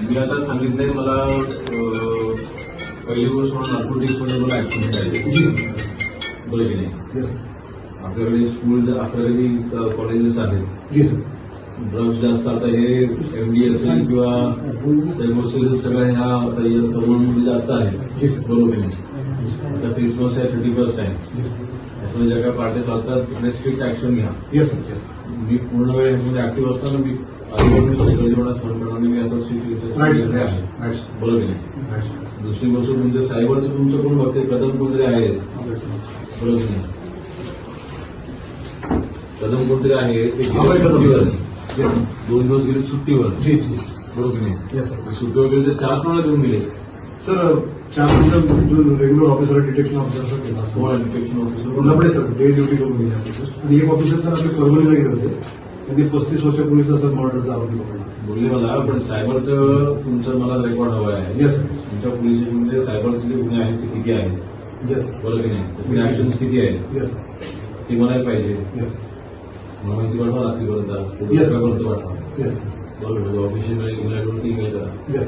मी आता सांगितलंय मला पहिली गोष्ट म्हणून नार्कोटिक्समध्ये मला ऍक्सिडेंट आहे. जी. बरोबर की नाही? आपल्याकडे स्कूल अकरावी कॉलेजेस आहेत. ड्रग्ज जास्त आता हे एमडी असेल किंवा सगळ्या ह्या तरुणांमध्ये जास्त सर बरोबर की नाही आता क्रिसमस आहे थर्टी फर्स्ट आहे त्याच्यामध्ये ज्या काही पार्ट्या चालतात तिकडे स्ट्रिक्ट ऍक्शन घ्या येस सर येस मी पूर्ण वेळ ह्याच्यामध्ये ऍक्टिव्ह असताना मी आजूबाजू मी सगळं जेवढा सहन करणार नाही मी असं right sir strict right right sir बरोबर की नाही राईट सर दुसरी गोष्ट तुमच्या सायबरचं तुमचं कोण बघते? कदम कोणतरी आहे. बरोबर की नाही कदम कोणतरी आहे ते अभय कदम. सुट्टीवर. आहे. येस दोन दिवस गेले सुट्टीवर. जी जी बरोबर की नाही येस सर सुट्टीवर गेले तर चार कोणाला देऊन गेले. सर चार नंतर जो रेग्युलर ऑफिसर डिटेक्शन ऑफिसर केला इन्फेक्शन ऑफिसर लपडे सर डे ड्युटी करून गेले ऑफिसर आणि एक ऑफिसर सर आपले परभणीला गेले होते. त्यांनी पस्तीस वर्षापूर्वीचा सर मर्डरचा आरोपी पकडला. बोलले मला पण सायबरचं तुमचं मला रेकॉर्ड हवं आहे. येस सर तुमच्या पोलीस स्टेशनमध्ये सायबरचे जे गुन्हे आहेत ते किती आहेत? येस बरोबर की नाही. त्याचे ऍक्शन्स किती आहेत? येस ते म्हणायला पाहिजे. येस मला माहिती पाठवा रात्रीपर्यंत. आज Yes. पर्यंत पाठवा येस बरोबर ऑफिशियल ईमेल करून ईमेल करा. येस